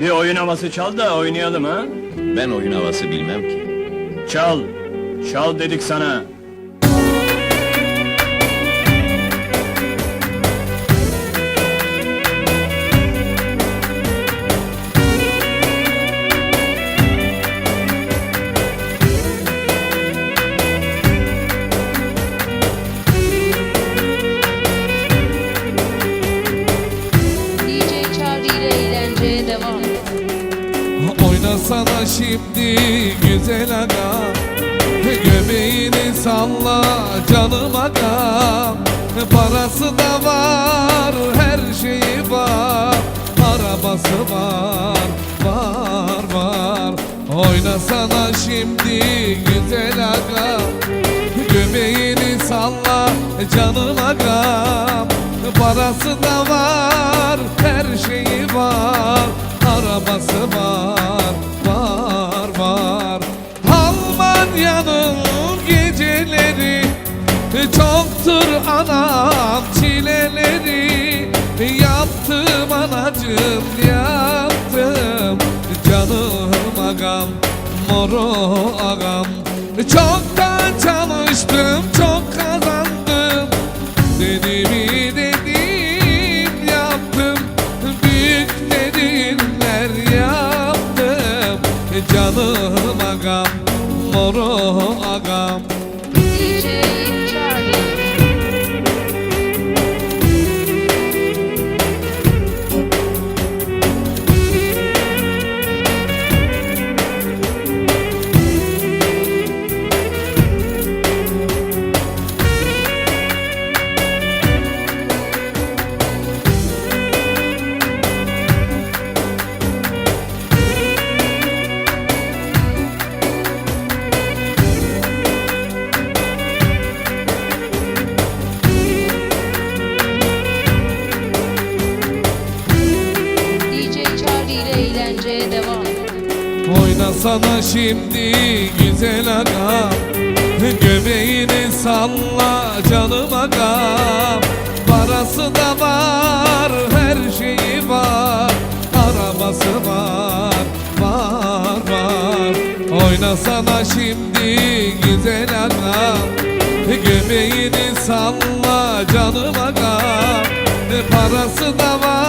Bir oyun havası çal da oynayalım ha. Ben oyun havası bilmem ki. Çal. Çal dedik sana. Şimdi güzel aga. Göbeğini salla canım aga. Parası da var her şeyi var. Arabası var var var. Oynasana şimdi güzel aga. Göbeğini salla canım agam Parası da var her şeyi var. Arabası var Almanya'nın geceleri. Çoktur anam çileleri. Yaptım anacım yaptım. Canım agam moro agam. Çoktan çalıştım Oynasana şimdi güzel aga. Göbeğini salla canım aga. Parası da var her şeyi var. Arabası var var var. Oynasana şimdi güzel aga. Göbeğini salla canım aga. Parası da var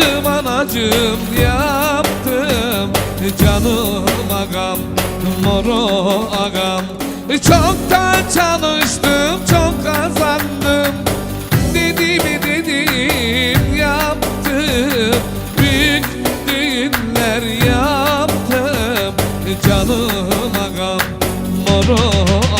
Anacım anacım yaptım. Canıma gam moro agam. Çok da çalıştım çok kazandım. Dediğimi dedim yaptım. Büyük düğünler yaptım. Canıma gam moro agam